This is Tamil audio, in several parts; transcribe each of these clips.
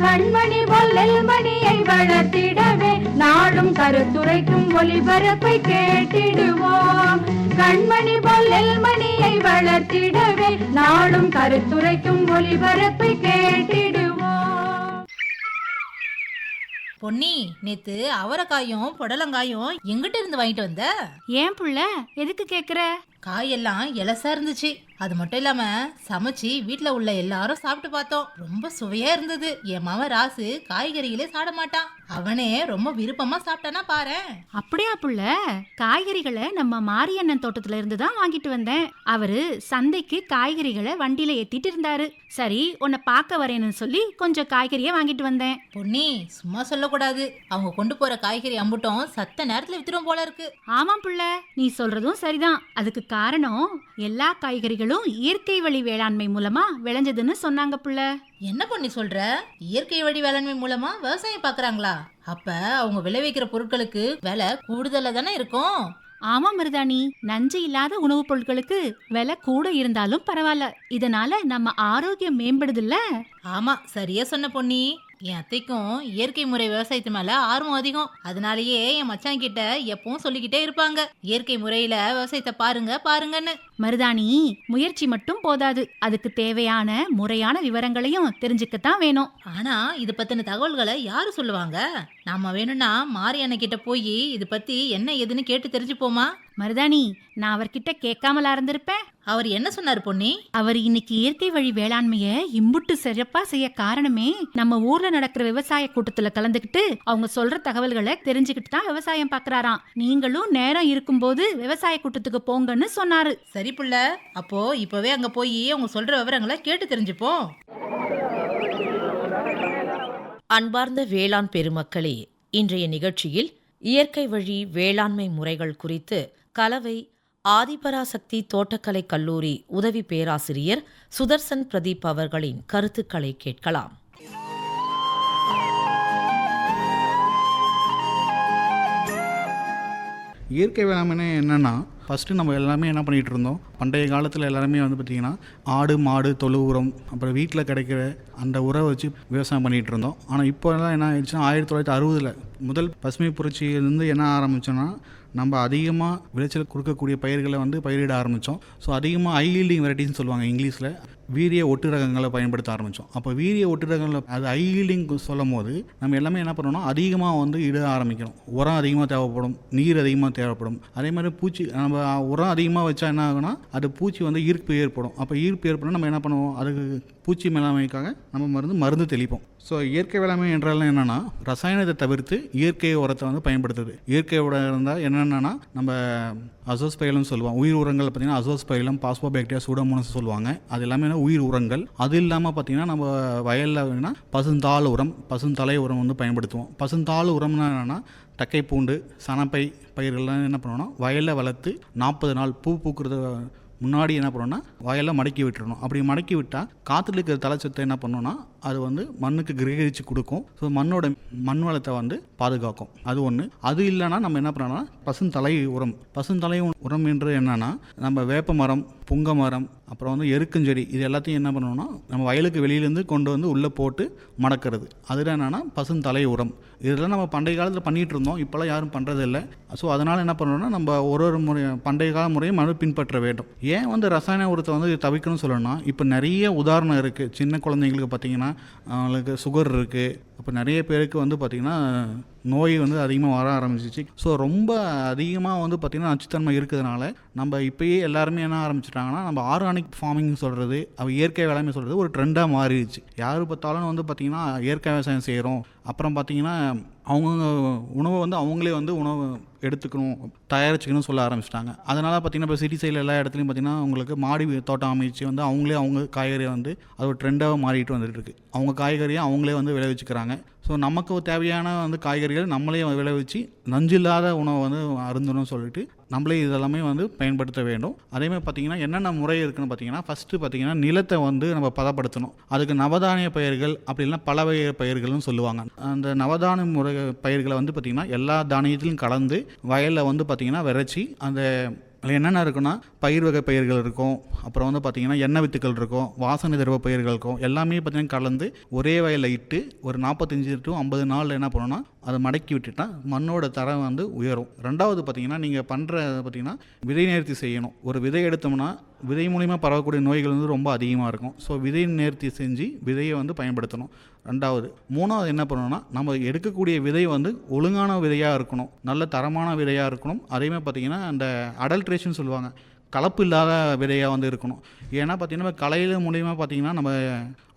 கண்மணி பொல்லல் மணியை வளர்த்திடவே நாடும் கருத்துரைக்கும் ஒளிபரப்பை கேட்டிடுவோம். கண்மணி பொல்லல் மணியை வளர்த்திடவே நாடும் கருத்துரைக்கும் ஒளிபரப்பை கேட்டிடுவோம். பொன்னி நேத்து அவரைக்காயும் புடலங்காயும் எங்கிட்ட இருந்து வாங்கிட்டு வந்த? ஏன் புள்ள எதுக்கு கேக்குற? காயெல்லாம் இலசா இருந்துச்சு. அது மட்டும் இல்லாம சமைச்சு வீட்ல உள்ள எல்லாரும் சாப்பிட்டு பார்த்தோம். ரொம்ப சுவையா இருந்தது. என் மவன் ராசு காய்கறிகளே சாப்பிட மாட்டான். அவனே ரொம்ப விருப்பமா சாப்பிட்டானா பாரேன் அப்படியா புள்ள. காய்கறிகளை நம்ம மாரியண்ணன் தோட்டத்துல இருந்து தான் வாங்கிட்டு வந்தேன். அவரு சந்தைக்கு காய்கறிகளை வண்டியில ஏத்திட்டு இருந்தாரு. சரி உன்னை பார்க்க வரேன்னு சொல்லி கொஞ்சம் காய்கறியை வாங்கிட்டு வந்தேன். பொன்னி சும்மா சொல்லக்கூடாது. அவங்க கொண்டு போற காய்கறி அம்புட்டும் சத்த நேரத்துல வித்துரும் போல இருக்கு. ஆமாம் புள்ள. நீ சொல்றதும் சரிதான். அதுக்கு காரணம் எல்லா காய்கறிகளும் இயற்கை வழி வேளாண்மை மூலமா விளைஞ்சதுன்னு சொன்னாங்க புள்ள. என்ன பண்ணி சொல்ற? இயற்கை வழி வேளாண்மை மூலமா விவசாயம் பாக்குறாங்களா? அப்ப அவங்க விளைவிக்கிற பொருட்களுக்கு விலை கூடுதலா தானே இருக்கும்? ஆமா மருதாணி நஞ்சு இல்லாத உணவுப் பொருட்களுக்கு விலை கூட இருந்தாலும் பரவாயில்ல. இதனால நம்ம ஆரோக்கியம் மேம்படுதுல்ல? ஆமா சரியா சொன்ன பொன்னி. என் அத்தைக்கும் இயற்கை முறை விவசாயத்து மேல ஆர்வம் அதிகம். அதனாலயே என் மச்சான் கிட்ட எப்பவும் சொல்லிக்கிட்டே இருப்பாங்க. இயற்கை முறையில விவசாயத்தை பாருங்க பாருங்கன்னு. மருதாணி முயற்சி மட்டும் போதாது. அதுக்கு தேவையான முறையான விவரங்களையும் தெரிஞ்சுக்கத்தான் வேணும். ஆனா இது பத்தின தகவல்களை யாரு சொல்லுவாங்க? நாம வேணும்னா மாரியண்ண கிட்ட போய் இது பத்தி என்ன ஏதுன்னு கேட்டு தெரிஞ்சுப்போமா? மருதாணி நான் அவர்கிட்ட கேட்காமலா இருந்திருப்பேன் அவர் என்ன சொன்னாரு பொன்னி? அவர் இன்னைக்கு இயற்கை வழி வேளாண்மைய இம்புட்டு சிறப்பா செய்ய காரணமே நம்ம ஊர்ல நடக்கிற விவசாய கூட்டத்துல கலந்துக்கிட்டு அவங்க சொல்ற தகவல்களை தெரிஞ்சுக்கிட்டு தான் விவசாயம் பாக்குறாராம். நீங்களும் நேரம் இருக்கும்போது விவசாய கூட்டத்துக்கு போங்கன்னு சொன்னாரு. சரி புள்ள அப்போ இப்பவே அங்க போய் அவங்க சொல்ற விவரங்களை கேட்டு தெரிஞ்சுப்போம் அன்பார்ந்த வேளாண் பெருமக்களே இன்றைய நிகழ்ச்சியில் இயற்கை வழி வேளாண்மை முறைகள் குறித்து கலவை ஆதிபராசக்தி தோட்டக்கலை கல்லூரி உதவி பேராசிரியர் சுதர்சன் பிரதீப் அவர்களின் கருத்துக்களை கேட்கலாம். இயற்கை வேளாண்மை என்னென்னா ஃபஸ்ட்டு நம்ம எல்லாமே என்ன பண்ணிகிட்டு இருந்தோம்? பண்டைய காலத்தில் எல்லாருமே வந்து பார்த்திங்கன்னா ஆடு மாடு தொழு உரம் அப்புறம் வீட்டில் கிடைக்கிற அந்த உரம் வச்சு விவசாயம் பண்ணிகிட்டு இருந்தோம். ஆனால் இப்போ எல்லாம் என்ன ஆயிடுச்சுன்னா ஆயிரத்தி தொள்ளாயிரத்தி அறுபதில் முதல் பசுமை புரட்சியிலேருந்து என்ன ஆரம்பித்தோன்னா நம்ம அதிகமாக விளைச்சல் கொடுக்கக்கூடிய பயிர்களை வந்து பயிரிட ஆரம்பித்தோம் ஸோ அதிகமாக ஐ ஹீல்டிங் வெரைட்டின்னு சொல்லுவாங்க இங்கிலீஷில். வீரிய ஒட்டு ரகங்களை பயன்படுத்த ஆரம்பித்தோம் அப்போ வீரிய ஒட்டுரகங்களை அது ஹை சொல்லும் போது நம்ம எல்லாமே என்ன பண்ணணும் அதிகமாக வந்து இட ஆரம்பிக்கணும் உரம் அதிகமாக தேவைப்படும் நீர் அதிகமாக தேவைப்படும். அதே மாதிரி பூச்சி நம்ம உரம் அதிகமாக வச்சா என்ன ஆகுனா அது பூச்சி வந்து ஈர்ப்பு ஏற்படும். அப்போ ஈர்ப்பு ஏற்படும் நம்ம என்ன பண்ணுவோம் அதுக்கு பூச்சி மேலாண்மைக்காக நம்ம மருந்து மருந்து தெளிப்போம். ஸோ இயற்கை வேளாண்மை என்றாலும் என்னென்னா ரசாயனத்தை தவிர்த்து இயற்கை உரத்தை வந்து பயன்படுத்துது இயற்கை உரம் இருந்தால் என்னென்னா நம்ம அசோஸ் பயிலும் சொல்லுவோம். உயிர் உரங்கள் பார்த்தீங்கன்னா அசோஸ் பயிலும் பாஸ்போபேக்டியா சூடமோனஸ் சொல்லுவாங்க. அது எல்லாமே உயிர் உரங்கள். அது இல்லாமல் பார்த்தீங்கன்னா நம்ம வயலில் வேணால் பசுந்தாள் உரம் பசுந்தலை உரம் வந்து பயன்படுத்துவோம். பசுந்தாள் உரம்னா என்னென்னா தக்கை பூண்டு சனப்பை பயிர்கள்லாம் என்ன பண்ணுவோம்னா வயலில் வளர்த்து நாற்பது நாள் பூ பூக்கிறது முன்னாடி என்ன பண்ணணும்னா வயலில் மடக்கி விட்டுறணும். அப்படி மடக்கி விட்டால் காற்றுல இருக்கிற தலைச்சத்தை என்ன பண்ணணும்னா அது வந்து மண்ணுக்கு கிரகிச்சு கொடுக்கும். ஸோ மண்ணோட மண் வளத்தை வந்து பாதுகாக்கும். அது ஒன்று அது இல்லைன்னா நம்ம என்ன பண்ணோம்னா பசுந்தலை உரம். பசுந்தலை உரம் என்று என்னன்னா நம்ம வேப்ப மரம் புங்க மரம் அப்புறம் வந்து எருக்கஞ்செடி இது எல்லாத்தையும் என்ன பண்ணணும்னா நம்ம வயலுக்கு வெளியிலேருந்து கொண்டு வந்து உள்ளே போட்டு மடக்கிறது. அதில் என்னென்னா பசுந்தலை உரம். இதெல்லாம் நம்ம பண்டைய காலத்தில் பண்ணிகிட்டு இருந்தோம். இப்போல்லாம் யாரும் பண்ணுறதில்ல ஸோ அதனால் என்ன பண்ணணும்னா நம்ம ஒரு ஒரு முறை பண்டைய கால முறையும் மனு பின்பற்ற வேண்டும். ஏன் வந்து ரசாயன உரத்தை வந்து தவிர்க்கணும்னு சொல்லணும்னா இப்போ நிறைய உதாரணம் இருக்குது சின்ன குழந்தைங்களுக்கு பார்த்தீங்கன்னா அவங்களுக்கு சுகர் இருக்குது அப்போ நிறைய பேருக்கு வந்து பார்த்திங்கன்னா நோய் வந்து அதிகமாக வர ஆரம்பிச்சிச்சு. ஸோ ரொம்ப அதிகமாக வந்து பார்த்திங்கன்னா நச்சுத்தன்மை இருக்கிறதுனால நம்ம இப்போயே எல்லாருமே என்ன ஆரம்பிச்சிட்டாங்கன்னா நம்ம ஆர்கானிக் ஃபார்மிங் சொல்கிறது அவள் இயற்கை வேளாண்மை சொல்கிறது ஒரு ட்ரெண்டாக மாறிடுச்சு. யார் பார்த்தாலும் வந்து பார்த்திங்கன்னா இயற்கை விவசாயம் செய்கிறோம் அப்புறம் பார்த்திங்கன்னா அவங்கவுங்க உணவை வந்து அவங்களே வந்து உணவு எடுத்துக்கணும் தயாரிச்சுக்கணும் சொல்ல ஆரம்பிச்சிட்டாங்க. அதனால் பார்த்திங்கன்னா இப்போ சிட்டி சைடில் எல்லா இடத்துலையும் பார்த்திங்கன்னா உங்களுக்கு மாடி தோட்டம் அமைச்சு வந்து அவங்களே அவங்க காய்கறியை வந்து அது ஒரு ட்ரெண்டாக மாறிட்டு வந்துட்டுருக்கு அவங்க காய்கறியை அவங்களே வந்து விளைவிச்சுக்கிறாங்க. ஸோ நமக்கு தேவையான வந்து காய்கறிகள் நம்மளே விளைவிச்சு நஞ்சில்லாத உணவை வந்து அருந்தணும்னு சொல்லிட்டு நம்மளே இதெல்லாமே வந்து பயன்படுத்த வேண்டும். அதேமாதிரி பார்த்தீங்கன்னா என்னென்ன முறை இருக்குன்னு பார்த்தீங்கன்னா ஃபஸ்ட்டு பார்த்தீங்கன்னா நிலத்தை வந்து நம்ம பதப்படுத்தணும். அதுக்கு நவதானிய பயிர்கள் அப்படி இல்லைன்னா பல வகை பயிர்கள்னு சொல்லுவாங்க. அந்த நவதானிய முறை பயிர்களை வந்து பார்த்திங்கன்னா எல்லா தானியத்திலும் கலந்து வயலில் வந்து பார்த்திங்கன்னா விரைச்சி அந்த அதில் என்னென்ன இருக்குன்னா பயிர் வகை பயிர்கள் இருக்கும். அப்புறம் வந்து பார்த்திங்கன்னா எண்ணெய் வித்துக்கள் இருக்கும். வாசனை திரவ பயிர்கள் இருக்கும். எல்லாமே பார்த்திங்கன்னா கலந்து ஒரே வயலில் இட்டு ஒரு நாற்பத்தஞ்சு டு ஐம்பது நாளில் என்ன பண்ணணும்னா அதை மடக்கி விட்டுட்டா மண்ணோட தரம் வந்து உயரும். ரெண்டாவது பார்த்திங்கன்னா நீங்கள் பண்ணுற பார்த்திங்கன்னா விதை நேர்த்தி செய்யணும். ஒரு விதை எடுத்தோம்னா விதை மூலிமா பரவக்கூடிய நோய்கள் வந்து ரொம்ப அதிகமாக இருக்கும். ஸோ விதை நேர்த்தி செஞ்சு விதையை வந்து பயன்படுத்தணும். ரெண்டாவது. மூணாவது என்ன பண்ணணும்னா நம்ம எடுக்கக்கூடிய விதை வந்து ஒழுங்கான விதையாக இருக்கணும். நல்ல தரமான விதையாக இருக்கணும். அதேமாதிரி பார்த்திங்கன்னா அந்த அடல்ட்ரேஷன் சொல்லுவாங்க. கலப்பு இல்லாத விதையாக வந்து இருக்கணும். ஏன்னா பார்த்திங்கன்னா கலையில் மூலயமா பார்த்திங்கன்னா நம்ம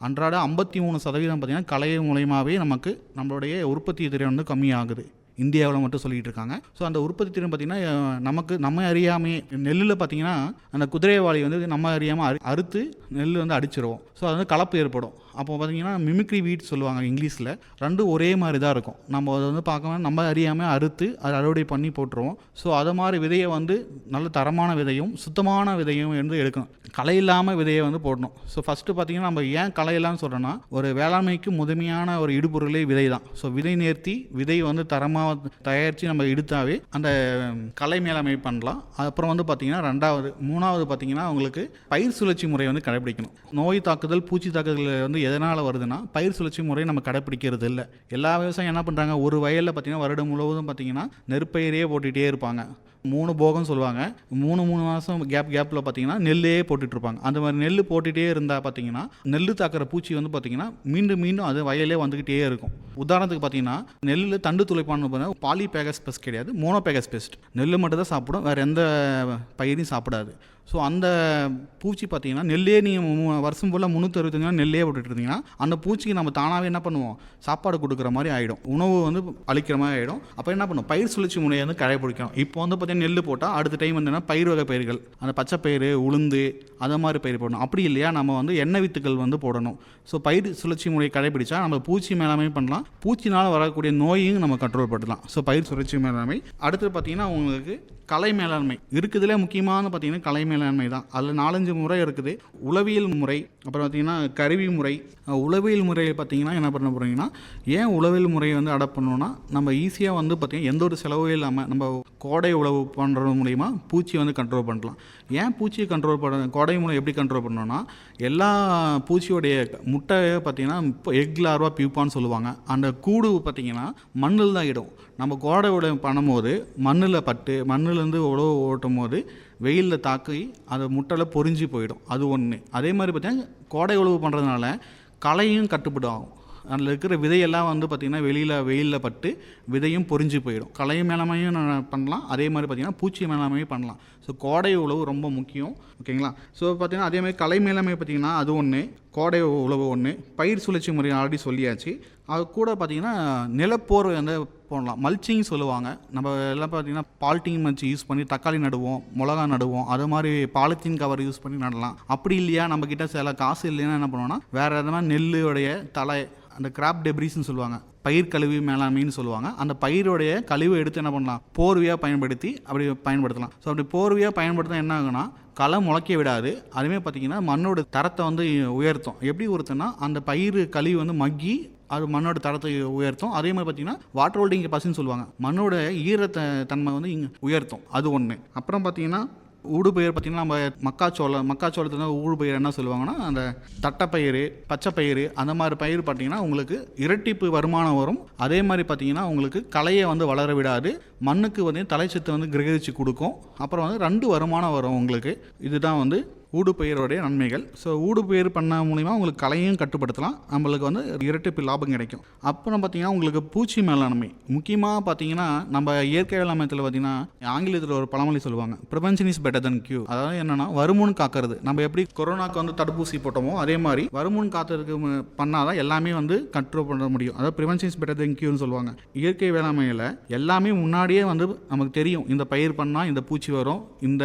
அன்றாட ஐம்பத்தி மூணு சதவீதம் பார்த்திங்கன்னா கலை மூலியமாகவே நமக்கு நம்மளுடைய உற்பத்தி திறன் வந்து கம்மியாகுது. இந்தியாவில் மட்டும் சொல்லிகிட்டு இருக்காங்க. ஸோ அந்த உற்பத்தி திறன் பார்த்திங்கன்னா நமக்கு நம்ம அறியாமே நெல்லில் பார்த்திங்கன்னா அந்த குதிரைவாளி வந்து நம்ம அறியாமல் அறு அறுத்து நெல் வந்து அடிச்சிருவோம். ஸோ அது வந்து கலப்பு ஏற்படும். அப்போ பார்த்திங்கன்னா மிமிக்ரி வீட் சொல்லுவாங்க இங்கிலீஷில். ரெண்டும் ஒரே மாதிரி தான் இருக்கும். நம்ம அதை வந்து பார்க்கணும் நம்ம அறியாமல் அறுத்து அதை அறுவடை பண்ணி போட்டுருவோம். ஸோ அதை மாதிரி விதையை வந்து நல்ல தரமான விதையும் சுத்தமான விதையும் வந்து எடுக்கணும். களை இல்லாமல் விதையை வந்து போடணும். ஸோ ஃபஸ்ட்டு பார்த்தீங்கன்னா நம்ம ஏன் களை இல்லாமல் சொல்கிறோன்னா ஒரு வேளாண்மைக்கு முதன்மையான ஒரு இடுபொருளே விதை தான். ஸோ விதை நேர்த்தி விதை வந்து தரமாக தயாரித்து நம்ம எடுத்தாவே அந்த கலை மேலாண்மை பண்ணலாம். அப்புறம் வந்து பார்த்திங்கன்னா ரெண்டாவது மூணாவது பார்த்திங்கன்னா உங்களுக்கு பயிர் சுழற்சி முறை வந்து கடைபிடிக்கணும். நோய் தாக்குதல் பூச்சி தாக்குதல் வந்து எதனால் வருதுன்னா பயிர் சுழற்சி முறை நம்ம கடைப்பிடிக்கிறது இல்லை. எல்லா விவசாயம் என்ன பண்ணுறாங்க ஒரு வயலில் பார்த்திங்கன்னா வருடம் முழுவதும் பார்த்திங்கன்னா நெற்பயிரே போட்டுகிட்டே இருப்பாங்க. மூணு போகம் சொல்லுவாங்க. மூணு மூணு மாதம் கேப் கேப்பில் பார்த்தீங்கன்னா நெல்லே போட்டுட்ருப்பாங்க அந்த மாதிரி நெல் போட்டுகிட்டே இருந்தால் பார்த்தீங்கன்னா நெல் தாக்கிற பூச்சி வந்து பார்த்திங்கன்னா மீண்டும் மீண்டும் அது வயலே வந்துக்கிட்டே இருக்கும். உதாரணத்துக்கு பார்த்தீங்கன்னா நெல்லில் தண்டு துளைப்பான்னு பார்த்தீங்கன்னா பாலி பேகஸ் பெஸ்ட் கிடையாது மோனோ பேகஸ் பெஸ்ட் நெல் மட்டும் தான் சாப்பிடும் வேறு எந்த பயிரையும் சாப்பிடாது. ஸோ அந்த பூச்சி பார்த்தீங்கன்னா நெல்லே நீங்கள் வருஷம் ஃபுல்லாக முந்நூற்றி அறுபத்தஞ்சு நாள் நெல்லே விட்டுட்டு இருந்தீங்கன்னா அந்த பூச்சிக்கு நம்ம தானாகவே என்ன பண்ணுவோம்? சாப்பாடு கொடுக்குற மாதிரி ஆகிடும் உணவு வந்து அழிக்கிற மாதிரி ஆகிடும் அப்போ என்ன பண்ணும்? பயிர் சுழற்சி முறையை வந்து கடைபிடிக்கணும் இப்போ வந்து பார்த்தீங்கன்னா நெல் போட்டால் அடுத்த டைம் வந்து என்ன பயிர் வகை பயிர்கள். அந்த பச்சை பயிறு உளுந்து அதை மாதிரி பயிர் போடணும். அப்படி இல்லையா நம்ம வந்து எண்ணெய் வித்துக்கள் வந்து போடணும். ஸோ பயிர் சுழற்சி முறையை கடைபிடிச்சா நம்ம பூச்சி மேலாண்மை பண்ணலாம். பூச்சினால் வரக்கூடிய நோயும் நம்ம கண்ட்ரோல் பண்ணலாம் ஸோ பயிர் சுழற்சி மேலாண்மை. அடுத்து பார்த்தீங்கன்னா உங்களுக்கு கலை மேலாண்மை. இருக்குதுல முக்கியமான பார்த்தீங்கன்னா கலை மேலாண்மை தான். அதில் நாலஞ்சு முறை இருக்குது. உளவியல் முறை அப்புறம் பார்த்திங்கன்னா கருவி முறை. உளவியல் முறையில் பார்த்தீங்கன்னா என்ன பண்ண போகிறீங்கன்னா ஏன் உளவியல் முறையை வந்து அடாப்ட் பண்ணோன்னா நம்ம ஈஸியாக வந்து பார்த்திங்கன்னா எந்த ஒரு செலவும் இல்லாமல் நம்ம கோடை உழவு பண்ணுறது மூலிமா பூச்சி வந்து கண்ட்ரோல் பண்ணலாம் ஏன் பூச்சியை கண்ட்ரோல் பண்ண கொடை மூலம் எப்படி கண்ட்ரோல் பண்ணோன்னா எல்லா பூச்சியோடைய முட்டையை பார்த்தீங்கன்னா இப்போ எக் லார்வா பியூப்பான்னு சொல்லுவாங்க. அந்த கூடு பார்த்தீங்கன்னா மண்ணில் தான் இடும். நம்ம கோடை உழவு பண்ணும்போது மண்ணில் பட்டு மண்ணிலேருந்து உழவு ஓட்டும் போது வெயிலில் தாக்கி அது முட்டையில் பொறிஞ்சு போயிடும். அது ஒன்று அதே மாதிரி பார்த்தீங்கன்னா கோடை உழவு பண்ணுறதுனால களையும் கட்டுப்படும். ஆகும் அதில் இருக்கிற விதையெல்லாம் வந்து பார்த்திங்கன்னா வெளியில் வெயிலில் பட்டு விதையும் பொறிஞ்சு போயிடும். களை மேலாமையும் பண்ணலாம். அதே மாதிரி பார்த்திங்கன்னா பூச்சி மேலாமையும் பண்ணலாம். ஸோ கோடை உழவு ரொம்ப முக்கியம். ஓகேங்களா ஸோ பார்த்திங்கன்னா அதே மாதிரி கலை மேலாமை பார்த்திங்கன்னா அது ஒன்று கோடை உழவு ஒன்று பயிர் சுழற்சி முறை ஆல்ரெடி சொல்லியாச்சு. அது கூட பார்த்திங்கன்னா நிலப்போர்வை வந்து போடலாம். மல்ச்சிங் சொல்லுவாங்க. நம்ம எல்லாம் பார்த்திங்கன்னா பால்டிங் மல்ச்சி யூஸ் பண்ணி தக்காளி நடுவோம் மிளகா நடுவோம். அது மாதிரி பாலித்தீன் கவர் யூஸ் பண்ணி நடலாம். அப்படி இல்லையா? நம்மக்கிட்ட சில காசு இல்லைன்னா என்ன பண்ணுவோம்னா வேறு எதனா நெல்லுடைய தலை அந்த கிராப் டெப்ரிஸ்ன்னு சொல்லுவாங்க. பயிர் கழிவு மேலாண்மைன்னு சொல்லுவாங்க. அந்த பயிரோடைய கழிவை எடுத்து என்ன பண்ணலாம்? போர்வையாக பயன்படுத்தி அப்படி பயன்படுத்தலாம். ஸோ அப்படி போர்வையாக பயன்படுத்தினா என்ன ஆகுனா களை முளைக்க விடாது. அதுவுமே பார்த்தீங்கன்னா மண்ணோட தரத்தை வந்து உயர்த்தும். எப்படி உயர்த்தும்னா அந்த பயிர் கழிவு வந்து மக்கி அது மண்ணோட தரத்தை உயர்த்தும். அதே மாதிரி பார்த்தீங்கன்னா வாட்டர் ஹோல்டிங் கெப்பாசிட்டின்னு சொல்லுவாங்க. மண்ணோட ஈரத்தை தன்மை வந்து இங்கே உயர்த்தும். அது ஒன்று அப்புறம் பார்த்தீங்கன்னா ஊடுபயிர் பார்த்திங்கன்னா நம்ம மக்காச்சோளம் மக்காச்சோளத்தில் ஊடுபயிர் என்ன சொல்லுவாங்கன்னா அந்த தட்டைப்பயிர் பச்சைப்பயிர் அந்த மாதிரி பயிர் பார்த்திங்கன்னா உங்களுக்கு இரட்டிப்பு வருமானம் வரும். அதே மாதிரி பார்த்தீங்கன்னா உங்களுக்கு களையை வந்து வளர விடாது. மண்ணுக்கு வந்து தலைச்சத்து வந்து கிரகிச்சு கொடுக்கும். அப்புறம் வந்து ரெண்டு வருமானம் வரும் உங்களுக்கு. இதுதான் வந்து ஊடுபயிரோடைய நன்மைகள். ஸோ ஊடுபயிர் பண்ண மூலிமா உங்களுக்கு கலையும் கட்டுப்படுத்தலாம். நம்மளுக்கு வந்து இரட்டிப்பு லாபம் கிடைக்கும். அப்புறம் பார்த்திங்கன்னா உங்களுக்கு பூச்சி மேலாண்மை. முக்கியமாக பார்த்தீங்கன்னா நம்ம இயற்கை வேளாண்மையத்தில் பார்த்தீங்கன்னா ஆங்கிலத்தில் ஒரு பழமொழி சொல்லுவாங்க. Prevention is better than cure அதாவது என்னென்னா வருமுன் காக்கிறது. நம்ம எப்படி கொரோனாக்கு வந்து தடுப்பூசி போட்டோமோ அதே மாதிரி வருமுன் காத்துறதுக்கு பண்ணால் தான் எல்லாமே வந்து கண்ட்ரோல் பண்ண முடியும். அதாவது ப்ரிவென்ஷன் இஸ் பெட்டர் தன் கியூன்னு சொல்லுவாங்க. இயற்கை வேளாண்மையில் எல்லாமே முன்னாடியே வந்து நமக்கு தெரியும். இந்த பயிர் பண்ணால் இந்த பூச்சி வரும் இந்த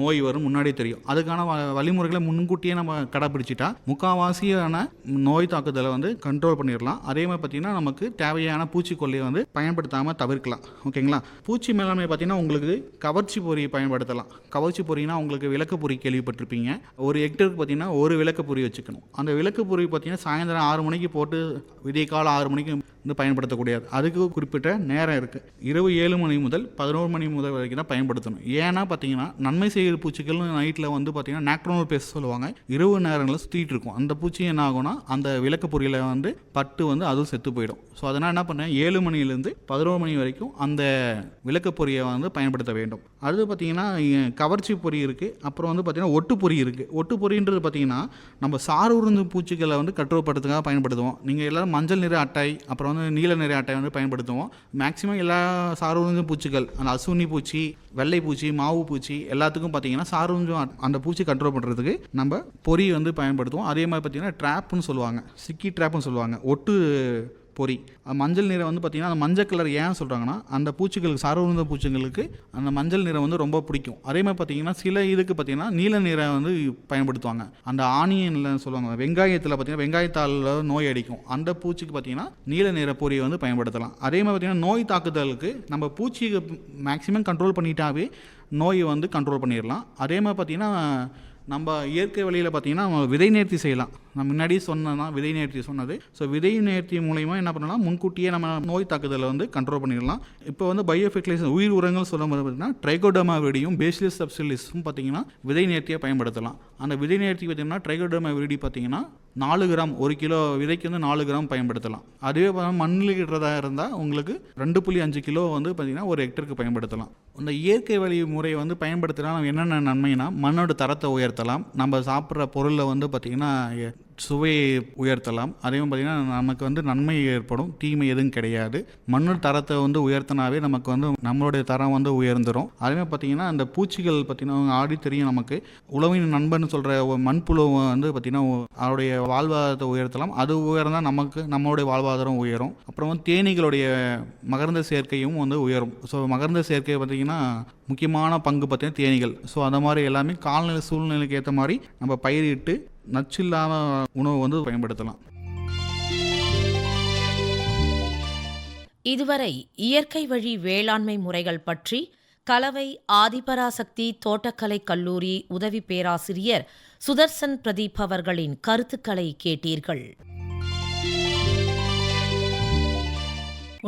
நோய் வரும் முன்னாடியே தெரியும். அதுக்கான வழிமுறைகளை முன்கூட்டியே நம்ம கடைப்பிடிச்சிட்டா முக்கால்வாசியான நோய் தாக்குதலை வந்து கண்ட்ரோல் பண்ணிடலாம். அதே மாதிரி பார்த்தீங்கன்னா நமக்கு தேவையான பூச்சிக்கொல்லியை வந்து பயன்படுத்தாமல் தவிர்க்கலாம். ஓகேங்களா? பூச்சி மேலாண்மை பார்த்தீங்கன்னா உங்களுக்கு கவர்ச்சி பொறி பயன்படுத்தலாம். கவர்ச்சி பொறினா உங்களுக்கு விளக்கு பொறி கேள்விப்பட்டிருப்பீங்க. ஒரு ஹெக்டருக்கு பார்த்தீங்கன்னா ஒரு விளக்கு பொறி வச்சுக்கணும். அந்த விளக்கு பொறி பார்த்தீங்கன்னா சாயந்தரம் ஆறு மணிக்கு போட்டு விடிய காலம் ஆறு மணிக்கு வந்து பயன்படுத்தக்கூடியது. அதுக்கு குறிப்பிட்ட நேரம் இருக்குது இரவு ஏழு மணி முதல் பதினோரு மணி முதல் வரைக்கும் தான் பயன்படுத்தணும். ஏன்னா பார்த்தீங்கன்னா நன்மை செய்கிற பூச்சிகள் நைட்டில் வந்து பார்த்தீங்கன்னா நேக்ட்ரோனல் பேஸ் சொல்லுவாங்க. இரவு நேரங்களில் சுற்றிட்டு இருக்கும். அந்த பூச்சி என்ன ஆகும்னா அந்த விளக்கு பொறியில் வந்து பட்டு வந்து அதுவும் செத்து போயிடும். ஸோ அதனால் என்ன பண்ணேன் ஏழு மணிலேருந்து பதினோரு மணி வரைக்கும் அந்த விளக்கு பொறியை வந்து பயன்படுத்த வேண்டும். அது பார்த்தீங்கன்னா கவர்ச்சி பொறி இருக்குது அப்புறம் வந்து பார்த்தீங்கன்னா ஒட்டு பொறி இருக்குது ஒட்டு பொறின்றது பார்த்தீங்கன்னா நம்ம சார் உருந்து பூச்சிகளை வந்து கட்டுப்படுத்துக்காக பயன்படுத்துவோம். நீங்கள் எல்லாரும் மஞ்சள் நிற அட்டை அப்புறம் வந்து நீல நிற அட்டை வந்து பயன்படுத்துவோம். மேக்ஸிமம் எல்லா சார் பூச்சிகள் அந்த அசுனி பூச்சி வெள்ளை பூச்சி மாவு பூச்சி எல்லாத்துக்கும் பார்த்தீங்கன்னா சார் அந்த பூச்சி கண்ட்ரோல் பண்ணுறதுக்கு நம்ம பொறி வந்து பயன்படுத்துவோம். அதே மாதிரி பார்த்தீங்கன்னா ட்ராப்னு சொல்லுவாங்க. சிக்கி ட்ராப்னு சொல்லுவாங்க. ஒட்டு பொறி. மஞ்சள் நிறம் வந்து பார்த்திங்கன்னா அந்த மஞ்சள் கலர் ஏன் சொல்கிறாங்கன்னா அந்த பூச்சிகளுக்கு சார்ந்த பூச்சிகளுக்கு அந்த மஞ்சள் நிறம் வந்து ரொம்ப பிடிக்கும். அதே மாதிரி பார்த்தீங்கன்னா சில இதுக்கு பார்த்தீங்கன்னா நீல நிறம் வந்து பயன்படுத்துவாங்க. அந்த ஆனியனில் சொல்லுவாங்க வெங்காயத்தில் பார்த்தீங்கன்னா வெங்காயத்தால் நோய் அடிக்கும். அந்த பூச்சிக்கு பார்த்தீங்கன்னா நீல நிற பொறியை வந்து பயன்படுத்தலாம். அதே மாதிரி பார்த்தீங்கன்னா நோய் தாக்குதலுக்கு நம்ம பூச்சியை மேக்ஸிமம் கண்ட்ரோல் பண்ணிட்டாவே நோயை வந்து கண்ட்ரோல் பண்ணிடலாம். அதே மாதிரி பார்த்தீங்கன்னா நம்ம இயற்கை வழியில் பார்த்தீங்கன்னா விதை நேர்த்தி செய்யலாம். நான் முன்னாடி சொன்னதான் விதை நேர்த்தி சொன்னது. ஸோ விதை நேர்த்தி மூலயமா என்ன பண்ணலாம்? முன்கூட்டியே நம்ம நோய் தாக்குதலை வந்து கண்ட்ரோல் பண்ணிடலாம். இப்போ வந்து பயோ ஃபெர்டிலைசர் உயிர் உரங்கள் சொல்லும்போது பார்த்தீங்கன்னா ட்ரைகோடமா வெடியும் பேசிலிஸ் சப்சிலிஸும் பார்த்தீங்கன்னா விதை நேர்த்தியை பயன்படுத்தலாம். அந்த விதை நேர்த்தி பார்த்தீங்கன்னா ட்ரைகோடமா வெடி பார்த்தீங்கன்னா நாலு கிராம் ஒரு கிலோ விதைக்கு வந்து நாலு கிராம் பயன்படுத்தலாம். அதுவே மண்ணில் இடுறதா இருந்தால் உங்களுக்கு ரெண்டு புள்ளி அஞ்சு கிலோ வந்து பார்த்திங்கன்னா ஒரு ஹெக்டருக்கு பயன்படுத்தலாம். இந்த இயற்கை வழி முறையை வந்து பயன்படுத்தினா நம்ம என்னென்ன நன்மைனா மண்ணோட தரத்தை உயர்த்தலாம். நம்ம சாப்பிட்ற பொருளில் வந்து பார்த்திங்கன்னா சுவையை உயர்த்தலாம். அதேமாதிரி பார்த்திங்கன்னா நமக்கு வந்து நன்மை ஏற்படும். தீமை எதுவும் கிடையாது. மண்ணு தரத்தை வந்து உயர்த்தினாவே நமக்கு வந்து நம்மளுடைய தரம் வந்து உயர்ந்துடும் அதேமாதிரி பார்த்திங்கன்னா அந்த பூச்சிகள் பார்த்திங்கன்னா ஆடி தெரியும் நமக்கு. உழவின் நண்பன் சொல்கிற மண்புழு வந்து பார்த்திங்கன்னா அவருடைய வாழ்வாதாரத்தை உயர்த்தலாம். அது உயர்ந்தால் நமக்கு நம்மளுடைய வாழ்வாதாரம் உயரும். அப்புறம் வந்து தேனீகளுடைய மகர்ந்த சேர்க்கையும் வந்து உயரும். ஸோ மகர்ந்த சேர்க்கை பார்த்திங்கன்னா முக்கியமான பங்கு பார்த்திங்கன்னா தேனீகள் ஸோ அந்த மாதிரி எல்லாமே காலநிலை சூழ்நிலைக்கு ஏற்ற மாதிரி நம்ம பயிரிட்டு நச்சு இல்லாமல் உணவு வந்து பயன்படுத்தலாம். இதுவரை இயற்கை வழி வேளாண்மை முறைகள் பற்றி கலவை ஆதிபராசக்தி தோட்டக்கலை கல்லூரி உதவி பேராசிரியர் சுதர்சன் பிரதீப் அவர்களின் கருத்துக்களை கேட்டீர்கள்.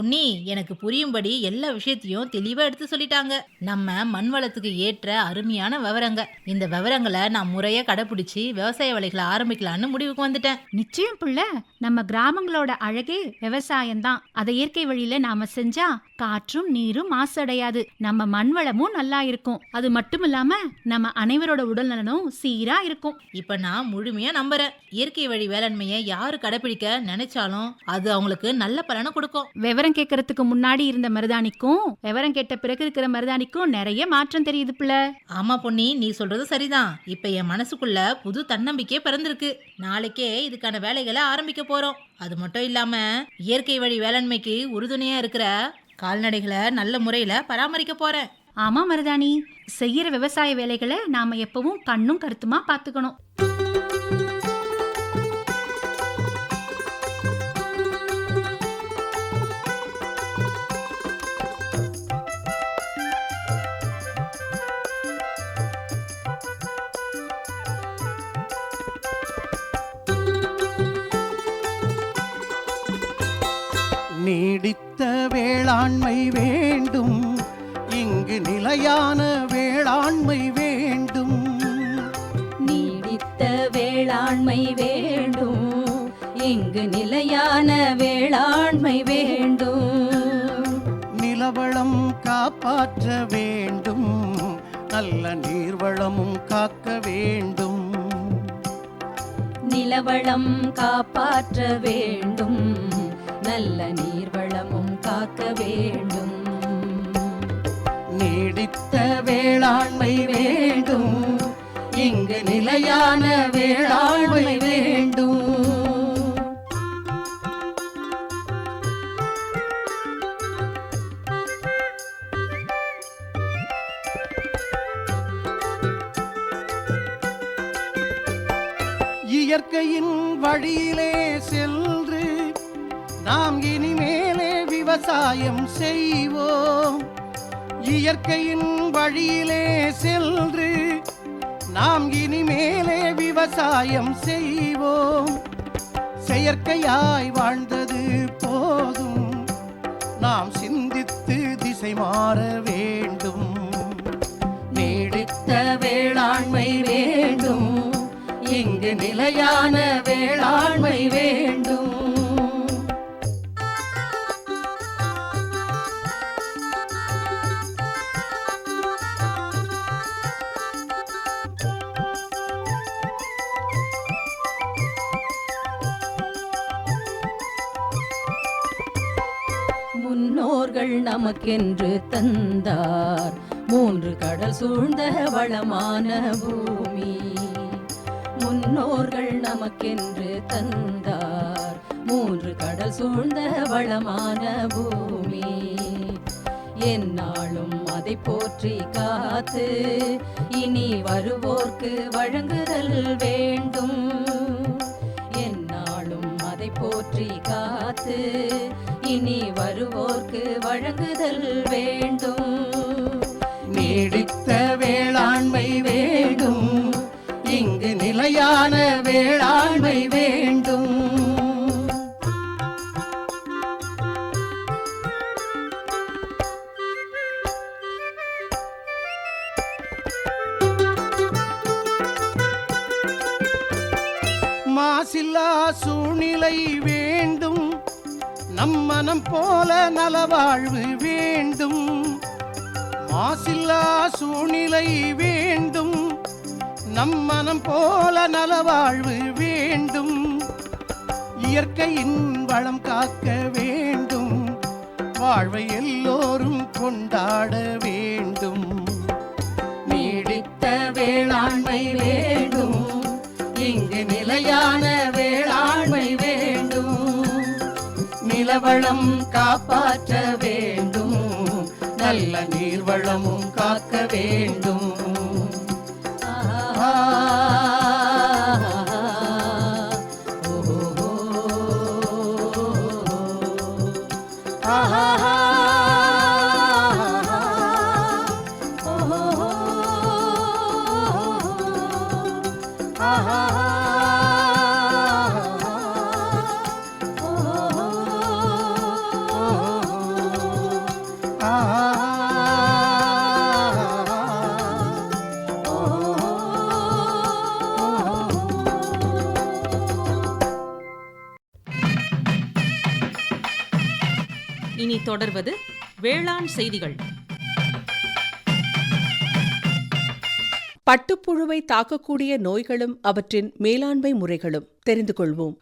உன்னி எனக்கு புரியும்படி எல்லா விஷயத்தையும் தெளிவா எடுத்து சொல்லிட்டாங்க. நம்ம மண் வளத்துக்கு ஏற்ற அருமையான விவரங்க. இந்த விவரங்களை நான் முறையா கடைபிடிச்சு விவசாய வேலைகளை ஆரம்பிக்கலாம்னு முடிவுக்கு வந்துட்டேன். நிச்சயம் புள்ள. நம்ம கிராமங்களோட அழகே விவசாயம் தான் அதை இயற்கை வழியில நாம செஞ்சா காற்றும் நீரும் மாசடையாது. நம்ம மண் வளமும் நல்லா இருக்கும். அது மட்டும் இல்லாம நம்ம அனைவரோட உடல் நலனும் சீரா இருக்கும். இப்ப நான் முழுமையா நம்புறேன். இயற்கை வழி வேளாண்மையை யாரு கடைபிடிக்க நினைச்சாலும் அது அவங்களுக்கு நல்ல பலனை கொடுக்கும். விவரம் கேட்கறதுக்கு முன்னாடி இருந்த மருதாணிக்கும் விவரம் கேட்ட பிறகு இருக்கிற மருதாணிக்கும் நிறைய மாற்றம் தெரியுது புள்ள. ஆமா பொன்னி நீ சொல்றது சரிதான். இப்ப என் மனசுக்குள்ள புது தன்னம்பிக்கையே பிறந்திருக்கு. நாளைக்கே இதுக்கான வேலைகளை ஆரம்பிக்க போறோம். அது மட்டும் இல்லாம இயற்கை வழி வேளாண்மைக்கு உறுதுணையா இருக்கிற கால்நடைகளை நல்ல முறையில பராமரிக்க போறேன். ஆமா மருதாணி செய்யற விவசாய வேலைகளை நாம எப்பவும் கண்ணும் கருத்துமா பாத்துக்கணும். நீடித்த வேளாண்மை வேண்டும். இங்கு நிலையான வேளாண்மை வேண்டும். நீடித்த வேளாண்மை வேண்டும். இங்கு நிலையான வேளாண்மை வேண்டும். நிலவளம் காப்பாற்ற வேண்டும். நல்ல நீர்வளமும் காக்க வேண்டும். நிலவளம் காப்பாற்ற வேண்டும். நல்ல நீர்வளமும் காக்க வேண்டும். நீடித்த வேளாண்மை வேண்டும். இங்கு நிலையான வேளாண்மை வேண்டும். இயற்கையின் வழியிலே சென்று நாம் இனிமேலே விவசாயம் செய்வோம். இயற்கையின் வழியிலே சென்று நாம் இனிமேலே விவசாயம் செய்வோம். செயற்கையாய் வாழ்ந்தது போதும். நாம் சிந்தித்து திசை மாற வேண்டும். நீடித்த வேளாண்மை வேண்டும். இங்கு நிலையான வேளாண்மை வேண்டும். கடல்கள் நமக்கென்று தந்தார். மூன்று கடல் சூழ்ந்த வளமான பூமி. முன்னோர்கள் நமக்கென்று தந்தார். மூன்று கடல் சூழ்ந்த வளமான பூமி. என்னாலும் அதை போற்றி காத்து இனி வருவோர்க்கு வழங்குதல் வேண்டும். போற்றி காத்து இனி வருவோர்க்கு வழங்குதல் வேண்டும். நீடித்த வேளாண்மை வேண்டும் இங்கு நிலையான வேளாண்மை வேண்டும். மாசில்லா சூழ்நிலை வேண்டும். நம் மனம் போல நலவாழ்வு வேண்டும். மாசில்லா சூழ்நிலை வேண்டும். நம் மனம் போல நலவாழ்வு வேண்டும். இயற்கையின் வளம் காக்க வேண்டும். வாழ்வை எல்லோரும் கொண்டாட வேண்டும். நீடித்த வேளாண்மை வேண்டும். இங்கு நிலையான வேளாண்மை வேண்டும். நிலவளம் காப்பாற்ற வேண்டும். நல்ல நீர்வளமும் காக்க வேண்டும். தொடர்வது வேளாண் செய்திகள். பட்டுப்புழுவை தாக்கக்கூடிய நோய்களும் அவற்றின் மேலாண்மை முறைகளும் தெரிந்து கொள்வோம்.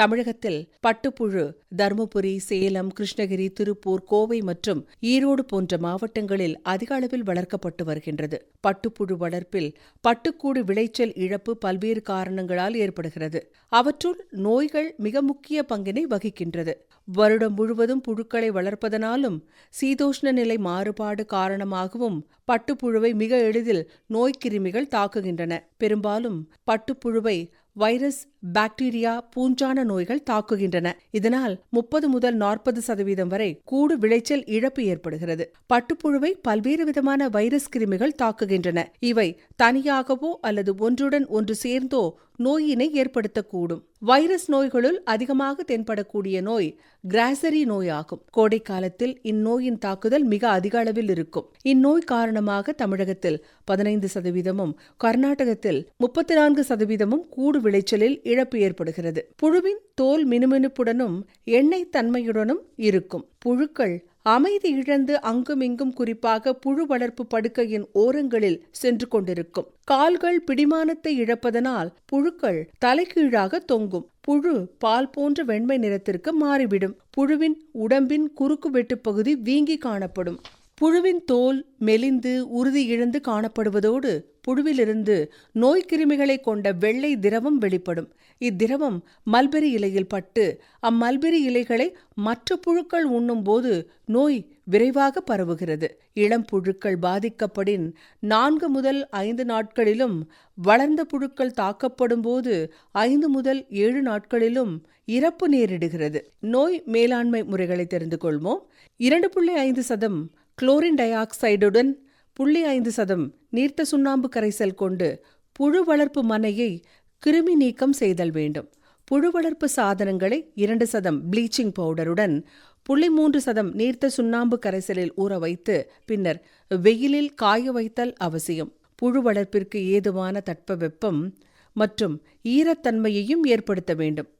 தமிழகத்தில் பட்டுப்புழு தருமபுரி சேலம் கிருஷ்ணகிரி திருப்பூர் கோவை மற்றும் ஈரோடு போன்ற மாவட்டங்களில் அதிக அளவில் வளர்க்கப்பட்டு வருகின்றது. பட்டுப்புழு வளர்ப்பில் பட்டுக்கூடு விளைச்சல் இழப்பு பல்வேறு காரணங்களால் ஏற்படுகிறது. அவற்றுள் நோய்கள் மிக முக்கிய பங்கினை வகிக்கின்றது. வருடம் முழுவதும் புழுக்களை வளர்ப்பதனாலும் சீதோஷ்ண நிலை மாறுபாடு காரணமாகவும் பட்டுப்புழுவை மிக எளிதில் நோய்க்கிருமிகள் தாக்குகின்றன. பெரும்பாலும் பட்டுப்புழுவை வைரஸ் பாக்டீரியா பூஞ்சான நோய்கள் தாக்குகின்றன. இதனால் முப்பது முதல் நாற்பது சதவீதம் வரை கூடு விளைச்சல் இழப்பு ஏற்படுகிறது. பட்டுப்புழுவை பல்வேறு விதமான வைரஸ் கிருமிகள் தாக்குகின்றன. இவை தனியாகவோ அல்லது ஒன்றுடன் ஒன்று சேர்ந்தோ நோயினை ஏற்படுத்தக்கூடும். வைரஸ் நோய்களுள் அதிகமாக தென்படக்கூடிய நோய் கிராசரி நோய் ஆகும் கோடை காலத்தில் இந்நோயின் தாக்குதல் மிக அதிக அளவில் இருக்கும். இந்நோய் காரணமாக தமிழகத்தில் பதினைந்து சதவீதமும் கர்நாடகத்தில் முப்பத்தி நான்கு சதவீதமும் கூடு விளைச்சலில் இழப்பு ஏற்படுகிறது. புழுவின் தோல் மினுமினுப்புடனும் எண்ணெய் தன்மையுடனும் இருக்கும். புழுக்கள் அமைதி இழந்து அங்குமிங்கும் குறிப்பாக புழு வளர்ப்பு படுக்கையின் ஓரங்களில் சென்று கொண்டிருக்கும். கால்கள் பிடிமானத்தை இழப்பதனால் புழுக்கள் தலைகீழாக தொங்கும். புழு பால் போன்ற வெண்மை நிறத்திற்கு மாறிவிடும். புழுவின் உடம்பின் குறுக்கு வெட்டுப் பகுதி வீங்கி காணப்படும். புழுவின் தோல் மெலிந்து உறுதி இழந்து காணப்படுவதோடு புழுவிலிருந்து நோய்க்கிருமிகளை கொண்ட வெள்ளை திரவம் வெளிப்படும். இத்திரவம் மல்பெரி இலையில் பட்டு அம்மல்பெரி இலைகளை மற்ற புழுக்கள் உண்ணும்போது நோய் விரைவாக பரவுகிறது. இளம் புழுக்கள் பாதிக்கப்படின் நான்கு முதல் ஐந்து நாட்களிலும் வளர்ந்த புழுக்கள் தாக்கப்படும் போது ஐந்து முதல் ஏழு நாட்களிலும் இறப்பு நேரிடுகிறது. நோய் மேலாண்மை முறைகளை தெரிந்து கொள்வோம். இரண்டு புள்ளி ஐந்து சதம் குளோரின் டை ஆக்சைடுடன் புள்ளி ஐந்து சதம் நீர்த்த சுண்ணாம்பு கரைசல் கொண்டு புழு வளர்ப்பு மனையை கிருமி நீக்கம் செய்தல் வேண்டும். புழு வளர்ப்பு சாதனங்களை இரண்டு சதம் ப்ளீச்சிங் பவுடருடன் புள்ளி மூன்று சதம் நீர்த்த சுண்ணாம்பு கரைசலில் ஊற வைத்து பின்னர் வெயிலில் காய வைத்தல் அவசியம். புழு வளர்ப்பிற்கு ஏதுவான தட்பவெப்பம் மற்றும் ஈரத்தன்மையையும் ஏற்படுத்த வேண்டும்.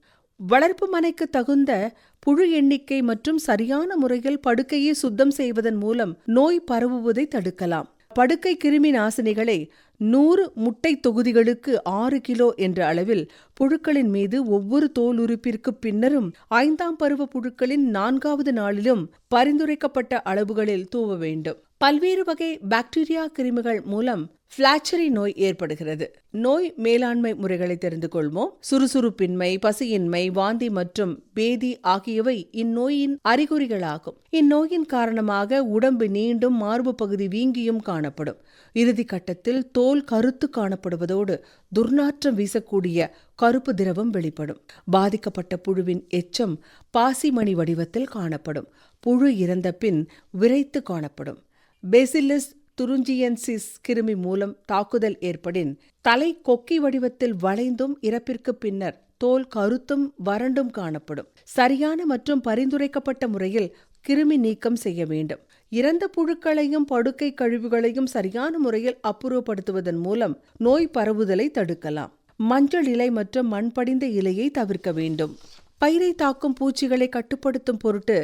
வளர்ப்பு மனைக்கு தகுந்த புழு எண்ணிக்கை மற்றும் சரியான முறையில் படுக்கையை சுத்தம் செய்வதன் மூலம் நோய் பரவுவதை தடுக்கலாம். படுக்கை கிருமி நாசினிகளை நூறு முட்டை தொகுதிகளுக்கு ஆறு கிலோ என்ற அளவில் புழுக்களின் மீது ஒவ்வொரு தோல் உறுப்பிற்கு பின்னரும் ஐந்தாம் பருவ புழுக்களின் நான்காவது நாளிலும் பரிந்துரைக்கப்பட்ட அளவுகளில் தூவ வேண்டும். பல்வேறு வகை பாக்டீரியா கிருமிகள் மூலம் ஃபிளாச்சரி நோய் ஏற்படுகிறது. நோய் மேலாண்மை முறைகளை தெரிந்து கொள்வோம். சுறுசுறுப்பின்மை பசியின்மை வாந்தி மற்றும் பேதி ஆகியவை இந்நோயின் அறிகுறிகளாகும். இந்நோயின் காரணமாக உடம்பு நீண்டும் மார்பு பகுதி வீங்கியும் காணப்படும். இறுதி கட்டத்தில் தோல் கருத்து காணப்படுவதோடு துர்நாற்றம் வீசக்கூடிய கருப்பு திரவம் வெளிப்படும். பாதிக்கப்பட்ட புழுவின் எச்சம் பாசிமணி வடிவத்தில் காணப்படும். புழு இறந்த பின் விரைத்து காணப்படும். பெசிலிஸ் துருஞ்சியன்சிஸ் கிருமி மூலம் தாக்குதல் ஏற்படின் தலை கொக்கி வடிவத்தில் வளைந்தும் இறப்பிற்கு பின்னர் தோல் கருத்தும் வறண்டும் காணப்படும். சரியான மற்றும் பரிந்துரைக்கப்பட்ட முறையில் கிருமி நீக்கம் செய்ய வேண்டும். இறந்த புழுக்களையும் படுக்கை கழிவுகளையும் சரியான முறையில் அப்புறப்படுத்துவதன் மூலம் நோய் பரவுதலை தடுக்கலாம். மஞ்சள் இலை மற்றும் மண் படிந்த இலையை தவிர்க்க வேண்டும். பயிரை தாக்கும் பூச்சிகளை கட்டுப்படுத்தும் பொருட்டு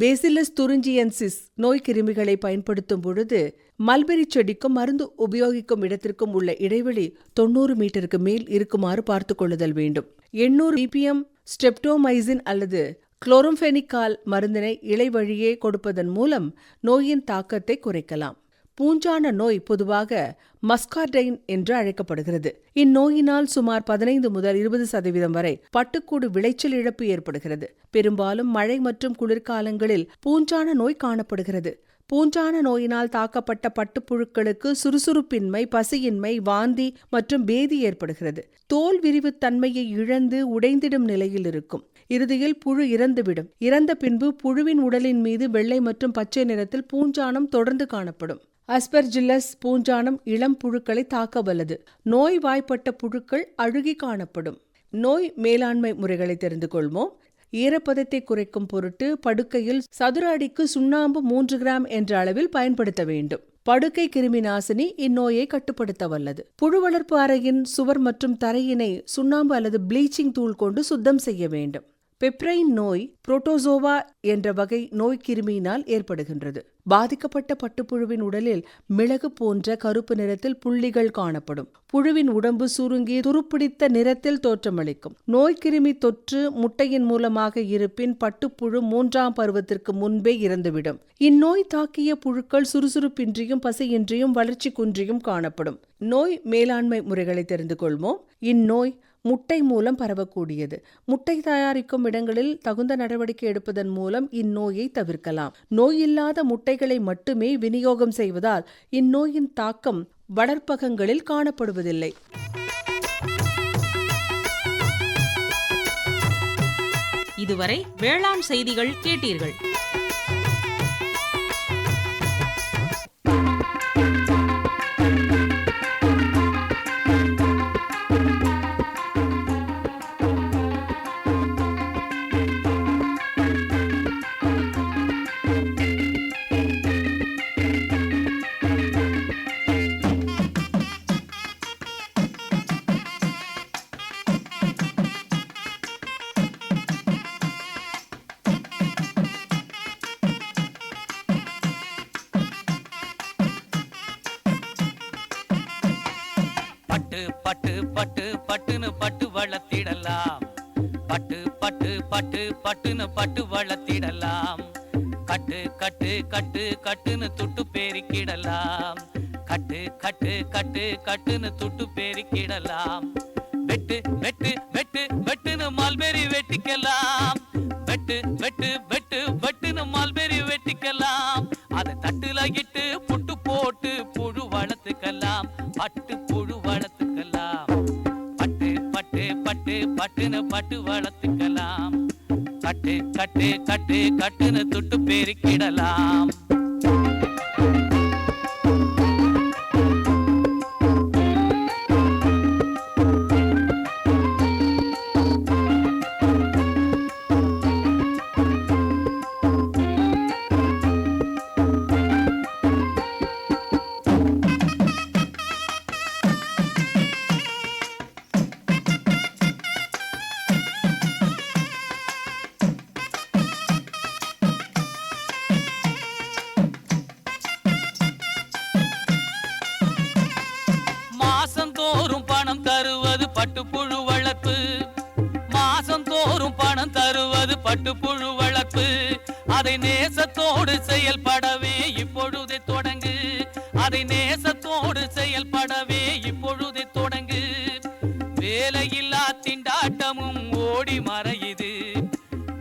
பேசிலஸ் துரிஞ்சியன்சிஸ் நோய் கிருமிகளை பயன்படுத்தும் பொழுது மல்பெரி செடிக்கும் மருந்து உபயோகிக்கும் இடத்திற்கும் உள்ள இடைவெளி தொண்ணூறு மீட்டருக்கு மேல் இருக்குமாறு பார்த்துக் கொள்ளுதல் வேண்டும். எண்ணூறு பிபிஎம் ஸ்டெப்டோமைசின் அல்லது குளோரோம்பெனிகால் மருந்தினை இலை வழியே கொடுப்பதன் மூலம் நோயின் தாக்கத்தை குறைக்கலாம். பூஞ்சான நோய் பொதுவாக மஸ்கார்டைன் என்று அழைக்கப்படுகிறது. இந்நோயினால் சுமார் பதினைந்து முதல் இருபது சதவீதம் வரை பட்டுக்கூடு விளைச்சல் இழப்பு ஏற்படுகிறது. பெரும்பாலும் மழை மற்றும் குளிர்காலங்களில் பூஞ்சான நோய் காணப்படுகிறது. பூஞ்சான நோயினால் தாக்கப்பட்ட பட்டுப்புழுக்களுக்கு சுறுசுறுப்பின்மை பசியின்மை வாந்தி மற்றும் பேதி ஏற்படுகிறது. தோல் விரிவு தன்மையை இழந்து உடைந்திடும் நிலையில் இருக்கும். இறுதியில் புழு இறந்துவிடும். இறந்த பின்பு புழுவின் உடலின் மீது வெள்ளை மற்றும் பச்சை நிறத்தில் பூஞ்சானம் தொடர்ந்து காணப்படும். அஸ்பெர்ஜில்லஸ் பூஞ்சானம் இளம் புழுக்களை தாக்க வல்லது. நோய் வாய்ப்பட்ட புழுக்கள் அழுகி காணப்படும். நோய் மேலாண்மை முறைகளை தெரிந்து கொள்வோம். ஈரப்பதத்தை குறைக்கும் பொருட்டு படுக்கையில் சதுர அடிக்கு சுண்ணாம்பு மூன்று கிராம் என்ற அளவில் பயன்படுத்த வேண்டும். படுக்கை கிருமி நாசினி இந்நோயை கட்டுப்படுத்த வல்லது. புழு வளர்ப்பு அறையின் சுவர் மற்றும் தரையினை சுண்ணாம்பு அல்லது ப்ளீச்சிங் தூள் கொண்டு சுத்தம் செய்ய வேண்டும். பெப்ரைன் நோய் புரோட்டோசோவா என்ற வகை நோய்க்கிருமியினால் ஏற்படுகின்றது. பாதிக்கப்பட்ட பட்டுப்புழுவின் உடலில் மிளகு போன்ற கருப்பு நிறத்தில் புள்ளிகள் காணப்படும். புழுவின் உடம்பு சுருங்கி துருப்பிடித்த நிறத்தில் தோற்றமளிக்கும். நோய்க்கிருமி தொற்று முட்டையின் மூலமாக இருப்பின் பட்டுப்புழு மூன்றாம் பருவத்திற்கு முன்பே இறந்துவிடும். இந்நோய் தாக்கிய புழுக்கள் சுறுசுறுப்பின்றியும் பசியின்றியும் வளர்ச்சி குன்றியும் காணப்படும். நோய் மேலாண்மை முறைகளை தெரிந்து கொள்வோம். இந்நோய் முட்டை மூலம் பரவக்கூடியது. முட்டை தயாரிக்கும் இடங்களில் தகுந்த நடவடிக்கை எடுப்பதன் மூலம் இந்நோயை தவிர்க்கலாம். நோய் இல்லாத முட்டைகளை மட்டுமே விநியோகம் செய்வதால் இந்நோயின் தாக்கம் வளர்ப்பகங்களில் காணப்படுவதில்லை. இதுவரை வேளாண் செய்திகள் கேட்டீர்கள். பட்டுன்னு பட்டு வளர்த்திடலாம். கட்டு கட்டு கட்டு கட்டுன்னு துட்டு பெருக்கிடலாம். கட்டு கட்டு கட்டு கட்டுன்னு துட்டு பெருக்கிடலாம். வெட்டு வெட்டு வெட்டு வெட்டுன்னு மால்பெரி வெட்டிக்கலாம். வெட்டு வெட்டு வெட்டு வெட்டுன்னு மால்பெரி வெட்டிக்கலாம். அதை தட்டுல இட்டு புட்டு போட்டு புழு வளர்த்துக்கலாம். பட்டு புழு வளர்த்துக்கலாம். பட்டு பட்டு பட்டு பட்டுன்னு பட்டு வளர்த்துக்கலாம். கட்டு கட்டு கட்டுன்னு துட்டு பெருக்கிடலாம். நேசத்தோடு செயல்படவே இப்பொழுதே தொடங்கு. அதை நேசத்தோடு செயல்படவே இப்பொழுதே தொடங்கு. வேலையில்லா திண்டாட்டமும் ஓடி மறையுது.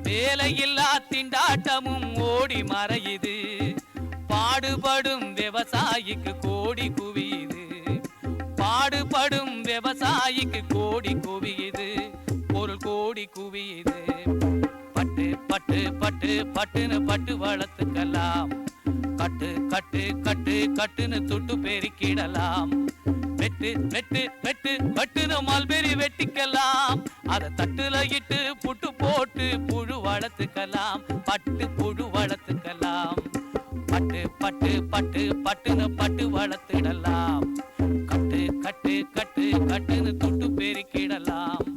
வேலையில்லா திண்டாட்டமும் ஓடி மறையுது. பாடுபடும் விவசாயிக்கு கோடி குவியுது. பாடுபடும் விவசாயிக்கு கோடி குவியுது. பொருள் கோடி குவியுது. பட்டு பட்டு பட்டுன்னு பட்டு வளர்த்துக்கலாம். கட்டு கட்டு கட்டு கட்டுன்னு துட்டு பெருக்கிடலாம். வெட்டு வெட்டு வெட்டு வெட்டுன்னு மல்பெரி வெட்டிக்கலாம். அதை தட்டுல இட்டு புட்டு போட்டு புழு வளர்த்துக்கலாம். பட்டு புழு வளர்த்துக்கலாம். பட்டு பட்டு பட்டு பட்டுன்னு பட்டு வளர்த்திடலாம். கட்டு கட்டு கட்டு கட்டுன்னு துட்டு பெருக்கிடலாம்.